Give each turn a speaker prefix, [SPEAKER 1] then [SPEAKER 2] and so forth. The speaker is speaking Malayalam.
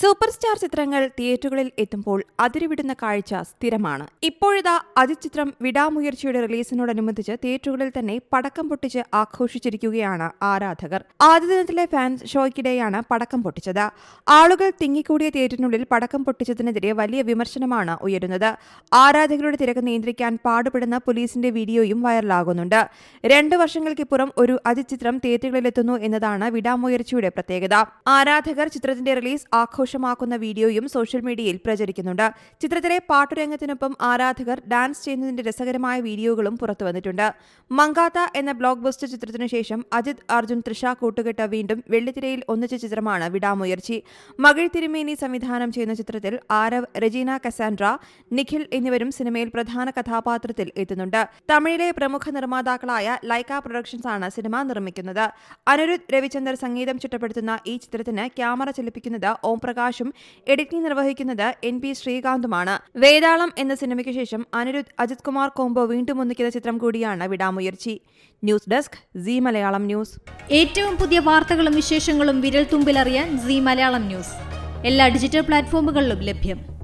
[SPEAKER 1] സൂപ്പർ സ്റ്റാർ ചിത്രങ്ങൾ തിയേറ്ററുകളിൽ എത്തുമ്പോൾ അതിരുവിടുന്ന കാഴ്ച സ്ഥിരമാണ്. ഇപ്പോഴിതാ അതിചിത്രം ചിത്രം വിടാമുയർച്ചയുടെ റിലീസിനോടനുബന്ധിച്ച് തിയേറ്ററുകളിൽ തന്നെ പടക്കം പൊട്ടിച്ച് ആഘോഷിച്ചിരിക്കുകയാണ് ആരാധകർ. ആദ്യ ദിനത്തിലെ ഫാൻസ് ഷോയ്ക്കിടെയാണ് പടക്കം പൊട്ടിച്ചത്. ആളുകൾ തിങ്ങിക്കൂടിയ തിയേറ്ററിനുള്ളിൽ പടക്കം പൊട്ടിച്ചതിനെതിരെ വലിയ വിമർശനമാണ് ഉയരുന്നത്. ആരാധകരുടെ തിരക്ക് നിയന്ത്രിക്കാൻ പാടുപെടുന്ന പോലീസിന്റെ വീഡിയോയും വൈറലാകുന്നുണ്ട്. രണ്ട് വർഷങ്ങൾക്കിപ്പുറം ഒരു അതിചിത്രം ചിത്രം തിയേറ്ററുകളിലെത്തുന്നു എന്നതാണ് വിടാമുയർച്ചയുടെ പ്രത്യേകത. ആരാധകർ ചിത്രത്തിന്റെ റിലീസ് ആഘോഷമാക്കുന്ന വീഡിയോയും സോഷ്യൽ മീഡിയയിൽ പ്രചരിക്കുന്നുണ്ട്. ചിത്രത്തിലെ പാട്ടുരംഗത്തിനൊപ്പം ആരാധകർ ഡാൻസ് ചെയ്യുന്നതിന്റെ രസകരമായ വീഡിയോകളും പുറത്തുവന്നിട്ടുണ്ട് മങ്കാത്ത എന്ന ബ്ലോക്ക് ബസ്റ്റർ ചിത്രത്തിനു ശേഷം അജിത് അർജുൻ തൃഷ കൂട്ടുകെട്ട് വീണ്ടും വെള്ളിത്തിരയിൽ ഒന്നിച്ച ചിത്രമാണ് വിടാമുയർച്ചി. മകിഴ് തിരുമേനി സംവിധാനം ചെയ്യുന്ന ചിത്രത്തിൽ ആരവ് രജീന കസാൻഡ്ര നിഖിൽ എന്നിവരും സിനിമയിൽ പ്രധാന കഥാപാത്രത്തിൽ എത്തുന്നുണ്ട്. തമിഴിലെ പ്രമുഖ നിർമ്മാതാക്കളായ ലൈക്ക പ്രൊഡക്ഷൻസ് ആണ് സിനിമ നിർമ്മിക്കുന്നത്. അനിരുദ്ധ് രവിചന്ദർ സംഗീതം ചിട്ടപ്പെടുത്തുന്ന ഈ ചിത്രത്തിന് ക്യാമറ ചലിപ്പിക്കുന്നത് ഓം പ്രകാശും എഡിറ്റിംഗ് നിർവഹിക്കുന്നത് എൻ പി ശ്രീകാന്തുമാണ്. വേതാളം എന്ന സിനിമയ്ക്ക് ശേഷം അനിരുദ്ധ് അജിത് കുമാർ കോംബോ വീണ്ടും ഒന്നിക്കുന്ന ചിത്രം കൂടിയാണ് Vidaamuyarchi. News desk Zee Malayalam news.
[SPEAKER 2] ഏറ്റവും പുതിയ വാർത്തകളും വിശേഷങ്ങളും വിരൽ തുമ്പിലറിയാൻ സി മലയാളം ന്യൂസ്. എല്ലാ ഡിജിറ്റൽ പ്ലാറ്റ്ഫോമുകളിലും ലഭ്യം.